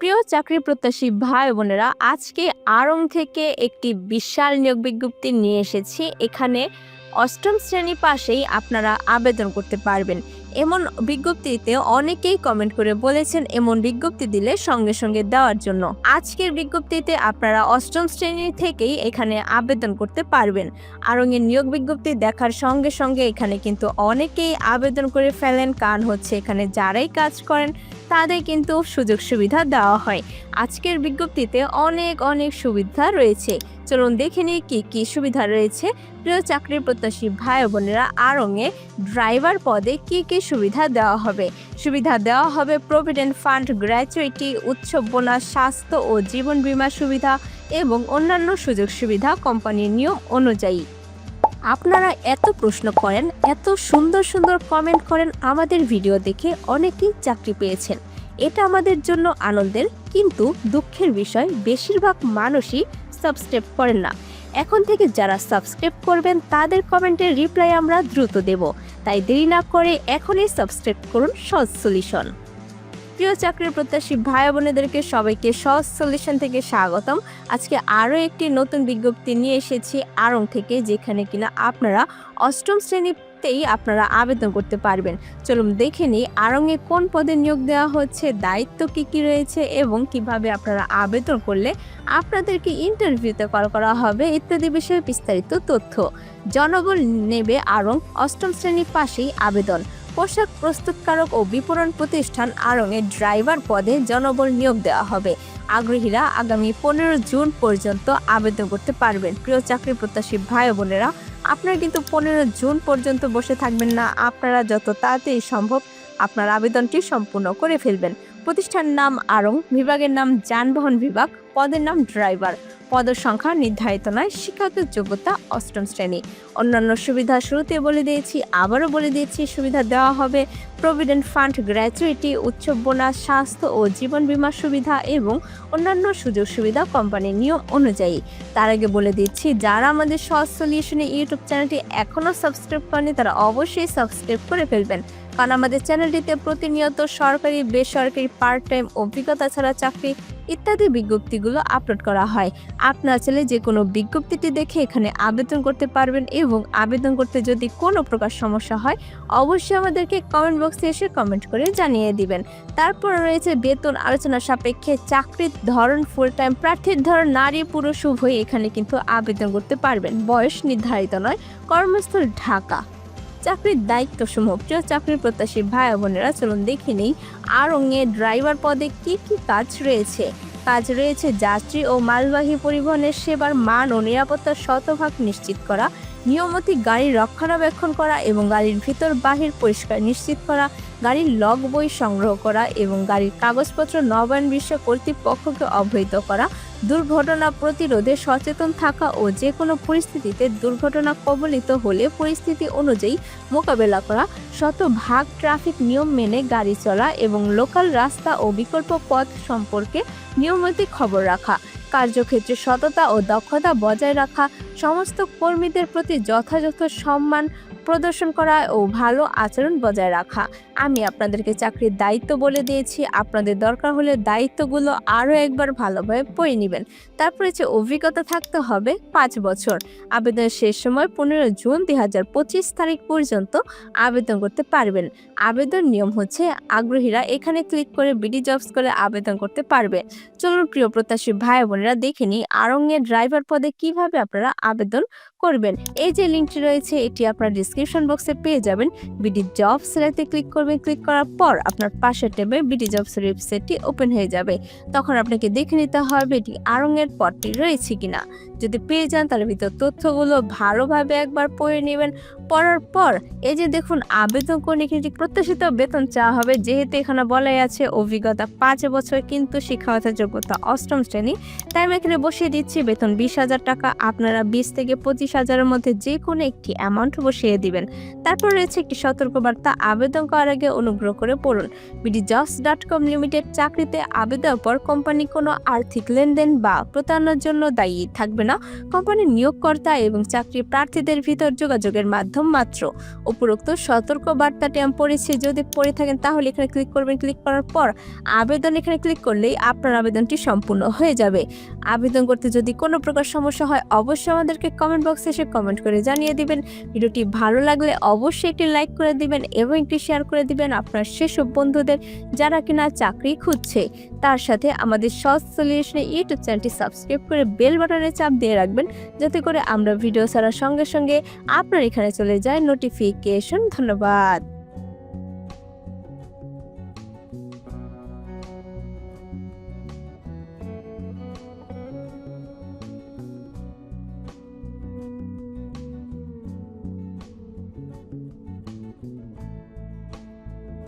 প্রিয় চাকরি প্রত্যাশী ভাই বোনেরা, আজকে আড়ং থেকে একটি বিশাল নিয়োগ বিজ্ঞপ্তি নিয়ে এসেছি। এখানে অষ্টম শ্রেণি পাশেই আপনারা আবেদন করতে পারবেন। এমন বিজ্ঞপ্তিতে অনেকেই কমেন্ট করে বলেছেন এমন বিজ্ঞপ্তি দিলে সঙ্গে সঙ্গে দেওয়ার জন্য। আজকের বিজ্ঞপ্তিতে আপনারা অষ্টম শ্রেণি থেকেই এখানে আবেদন করতে পারবেন। আরঙের নিয়োগ বিজ্ঞপ্তি দেখার সঙ্গে সঙ্গে এখানে কিন্তু অনেকেই আবেদন করে ফেলেন। কারণ হচ্ছে এখানে যারাই কাজ করেন তাদের কিন্তু সুযোগ সুবিধা দেওয়া হয়। আজকের বিজ্ঞপ্তিতে অনেক অনেক সুবিধা রয়েছে। চলুন দেখে নিই কী কী সুবিধা রয়েছে। প্রিয় চাকরি প্রত্যাশী ভাই বোনেরা আরঙে ড্রাইভার পদে কি কি সুবিধা দেওয়া হবে? সুবিধা দেওয়া হবে প্রভিডেন্ট ফান্ড, গ্র্যাচুইটি, উচ্চ বোনাস, স্বাস্থ্য ও জীবন বীমা সুবিধা এবং অন্যান্য সুযোগ সুবিধা কোম্পানির নিয়ম অনুযায়ী। আপনারা এত প্রশ্ন করেন, এত সুন্দর সুন্দর কমেন্ট করেন, আমাদের ভিডিও দেখে অনেকেই চাকরি পেয়েছেন। এটা আমাদের জন্য আনন্দের, কিন্তু দুঃখের বিষয়, বেশিরভাগ মানুষই সাবস্ক্রাইব করেন না। এখন থেকে যারা সাবস্ক্রাইব করবেন, তাদের কমেন্টের রিপ্লাই আমরা দ্রুত দেব। তাই দেরি না করে এখনই সাবস্ক্রাইব করুন সহজ সলিউশন। প্রিয় চাকরির প্রত্যাশী ভাই বোনেদেরকে সবাইকে সহজ সলিউশন থেকে স্বাগতম। আজকে আরও একটি নতুন বিজ্ঞপ্তি নিয়ে এসেছি আরং থেকে, যেখানে কিনা আপনারা অষ্টম শ্রেণীতেই আপনারা আবেদন করতে পারবেন। চলুন দেখে নিই আড়ংয়ে কোন পদে নিয়োগ দেওয়া হচ্ছে, দায়িত্ব কী কী রয়েছে এবং কীভাবে আপনারা আবেদন করলে আপনাদেরকে ইন্টারভিউতে কল করা হবে ইত্যাদি বিষয়ে বিস্তারিত তথ্য। জনবল নেবে আড়ং, অষ্টম শ্রেণির পাশেই আবেদন। পোশাক প্রস্তুতকারক ও বিপণন প্রতিষ্ঠান আড়ংয়ে ড্রাইভার পদে জনবল নিয়োগ দেওয়া হবে। আগ্রহীরা আগামী পনেরো জুন পর্যন্ত আবেদন করতে পারবেন। প্রিয় চাকরি প্রত্যাশী ভাই বোনেরা আপনারা কিন্তু পনেরো জুন পর্যন্ত বসে থাকবেন না। আপনারা যত তাড়াতাড়ি সম্ভব আপনার আবেদনটি সম্পূর্ণ করে ফেলবেন। প্রতিষ্ঠানের নাম আড়ং বিভাগের নাম যানবাহন বিভাগ, পদের নাম ড্রাইভার। পদের সংখ্যা নির্ধারিত নয়, শিক্ষাগত যোগ্যতা অষ্টম শ্রেণি। অন্যান্য সুবিধা শুরুতে বলে দিয়েছি, আবারও বলে দিয়েছি, সুবিধা দেওয়া হবে। প্রভিডেন্ট ফান্ড গ্র্যাচুইটি উচ্চ বোনাস, স্বাস্থ্য ও জীবন বীমা সুবিধা এবং অন্যান্য সুযোগ সুবিধা কোম্পানির নিয়ম অনুযায়ী। তার আগে বলে দিচ্ছি, যারা আমাদের সহজ সলিউশনে ইউটিউব চ্যানেলটি এখনও সাবস্ক্রাইব করেনি তারা অবশ্যই সাবস্ক্রাইব করে ফেলবেন। কারণ আমাদের চ্যানেলটিতে প্রতিনিয়ত সরকারি, বেসরকারি পার্ট টাইম অভিজ্ঞতা ছাড়া চাকরি ইত্যাদি বিজ্ঞপ্তিগুলো আপলোড করা হয়। আপনার ছেলে যে কোনো বিজ্ঞপ্তিটি দেখে এখানে আবেদন করতে পারবেন এবং আবেদন করতে যদি কোনো প্রকার সমস্যা হয়, অবশ্যই আমাদেরকে কমেন্ট বক্সে এসে কমেন্ট করে জানিয়ে দিবেন। তারপর রয়েছে বেতন আলোচনা সাপেক্ষে চাকরির ধরন ফুল টাইম প্রার্থীর ধরন, নারী, পুরুষ উভয় এখানে কিন্তু আবেদন করতে পারবেন। বয়স নির্ধারিত নয়। কর্মস্থল ঢাকা। চাকরির দায়িত্ব সমূহ প্রিয় চাকরির প্রত্যাশী ভাই বোনেরা, চলুন দেখে নেই আরঙে ড্রাইভার পদে কি কি কাজ রয়েছে। কাজ রয়েছে যাত্রী ও মালবাহী পরিবহনের সেবার মান ও নিরাপত্তা শতভাগ নিশ্চিত করা, নিয়মিত গাড়ির রক্ষণাবেক্ষণ করা এবং গাড়ির ভিতর বাহির পরিষ্কার নিশ্চিত করা, গাড়ির লগ বই সংগ্রহ করা এবং গাড়ির কাগজপত্র নবায়ন বিষয় কর্তৃপক্ষকে অবহিত করা দুর্ঘটনা প্রতিরোধে সচেতন থাকা ও যে কোনো পরিস্থিতিতে দুর্ঘটনা কবলিত হলে পরিস্থিতি অনুযায়ী মোকাবেলা করা, শতভাগ ট্রাফিক নিয়ম মেনে গাড়ি চলা এবং লোকাল রাস্তা ও বিকল্প পথ সম্পর্কে নিয়মিত খবর রাখা, কার্যক্ষেত্রে সততা ও দক্ষতা বজায় রাখা, সমস্ত কর্মীদের প্রতি যথাযথ সম্মান প্রদর্শন করা ও ভালো আচরণ বজায় রাখা। আমি আপনাদেরকে চাকরির দায়িত্ব বলে দিয়েছি। আপনাদের দরকার হলে দায়িত্বগুলো আরও একবার ভালোভাবে পড়ে নেবেন। তারপরে যে অভিজ্ঞতা থাকতে হবে পাঁচ বছর। আবেদনের শেষ সময় পনেরো জুন দুই হাজার পঁচিশ তারিখ পর্যন্ত আবেদন করতে পারবেন। আবেদন নিয়ম হচ্ছে আগ্রহীরা এখানে ক্লিক করে বিডি জবস করে আবেদন করতে পারবে। চলুন প্রিয় প্রত্যাশী ভাই বোনেরা দেখে নিই আরঙের ড্রাইভার পদে কীভাবে আপনারা আবেদন করবেন। এই যে লিঙ্কটি রয়েছে, এটি আপনার ডিসক্রিপশন বক্সে পেয়ে যাবেন বিডি জব সেলাতে ক্লিক করবেন। ক্লিক করার পর আপনার পাশের ট্যাবে বিডি জবস ওয়েবসাইটটি ওপেন হয়ে যাবে। তখন আপনাকে দেখে নিতে হবে এটি আরঙের পদটি রয়েছে কিনা। যদি পেয়ে যান তাহলে ভিতর তথ্যগুলো ভালোভাবে একবার পড়ে নেবেন। পড়ার পর এই যে দেখুন আবেদন করে কিন্তু প্রত্যাশিত বেতন চাওয়া হবে। যেহেতু এখানে বলাই আছে অভিজ্ঞতা পাঁচ বছর কিন্তু শিক্ষাগত যোগ্যতা অষ্টম শ্রেণি। তাই আমি এখানে বসিয়ে দিচ্ছি বেতন বিশ হাজার টাকা। আপনারা বিশ থেকে পঁচিশ হাজারের মধ্যে যে কোনো একটি অ্যামাউন্ট বসিয়ে দিন। দিবেন। তারপর রয়েছে একটি সতর্কবার্তা, আবেদন করার আগে অনুগ্রহ করে পড়ুন। BD jobs dot com limited চাকরিতে আবেদনের পর কোম্পানি কোনো আর্থিক লেনদেন বা প্রতারণার জন্য দায়ী থাকবে না। কোম্পানির নিয়োগকর্তা এবং চাকরি প্রার্থীদের ভিতর যোগাযোগের মাধ্যম মাত্র। উপরোক্ত সতর্ক বার্তাটি আমি পড়েছি, যদি পড়ে থাকেন তাহলে এখানে ক্লিক করবেন। ক্লিক করার পর আবেদন এখানে ক্লিক করলেই আপনার আবেদনটি সম্পূর্ণ হয়ে যাবে। আবেদন করতে যদি কোনো প্রকার সমস্যা হয়, অবশ্যই আমাদেরকে কমেন্ট বক্সে এসে কমেন্ট করে জানিয়ে দিবেন। ভিডিওটি ভালো লাগলে অবশ্যই একটি লাইক করে দিবেন এবং একটি শেয়ার করে দিবেন আপনার সেসব বন্ধুদের যারা কিনা চাকরি খুঁজছে। তার সাথে আমাদের সহজ সলিউশনে ইউটিউব চ্যানেলটি সাবস্ক্রাইব করে বেল বাটনে চাপ দিয়ে রাখবেন, যাতে করে আমরা ভিডিও ছাড়ার সঙ্গে সঙ্গে আপনার এখানে চলে যায় নোটিফিকেশন ধন্যবাদ।